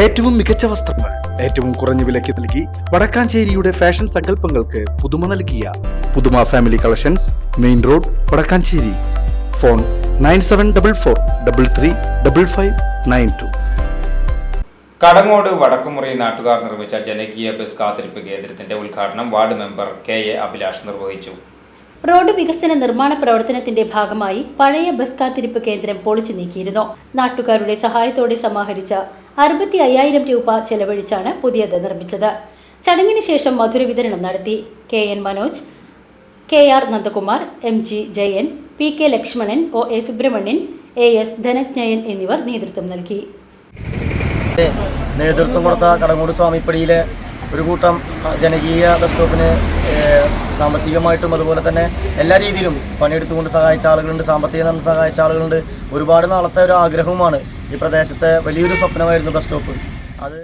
ഏറ്റവും മികച്ച വസ്ത്രങ്ങൾ ഏറ്റവും കുറഞ്ഞ വിലയ്ക്ക് നൽകി വടക്കാഞ്ചേരിയുടെ ഫാഷൻ സങ്കല്പങ്ങൾക്ക് പുതുമ നൽകിയ പുതുമ family collections main road Vadakkanchery. Phone nine seven double four double three double five nine two. Kadangode Vadakkumuri നാട്ടുകാർ നിർമ്മിച്ച ജനകീയ ബസ് കാത്തിരിപ്പ് കേന്ദ്രത്തിന്റെ ഉദ്ഘാടനം ward member K A Abhilash നിർവഹിച്ചു. റോഡ് വികസന നിർമ്മാണ പ്രവർത്തനത്തിന്റെ ഭാഗമായി പഴയ ബസ് കാത്തിരിപ്പ് കേന്ദ്രം പൊളിച്ചു നീക്കിയിരുന്നു. നാട്ടുകാരുടെ സഹായത്തോടെ സമാഹരിച്ച അറുപത്തി അയ്യായിരം രൂപ ചെലവഴിച്ചാണ് പുതിയത് നിർമ്മിച്ചത്. ചടങ്ങിന് ശേഷം മധുര വിതരണം നടത്തി. K N Manoj K R Nandakumar M G Jayan P K Lakshmanan O A Subrahmanyan A S Dhananjayan എന്നിവർ നേതൃത്വം നൽകി. നേതൃത്വം കൊടുത്ത കടങ്ങൂട് സ്വാമിപ്പടിയിലെ ഒരു കൂട്ടം ജനകീയ ബസ് സ്റ്റോപ്പിന് സാമ്പത്തികമായിട്ടും അതുപോലെ തന്നെ എല്ലാ രീതിയിലും പണിയെടുത്തുകൊണ്ട് സഹായിച്ച ആളുകളുണ്ട് സാമ്പത്തികം സഹായിച്ച ആളുകളുണ്ട്. ഒരുപാട് നാളത്തെ ഒരു ആഗ്രഹവുമാണ് ഈ പ്രദേശത്തെ വലിയൊരു സ്വപ്നമായിരുന്നു ബസ് സ്റ്റോപ്പ്. അത്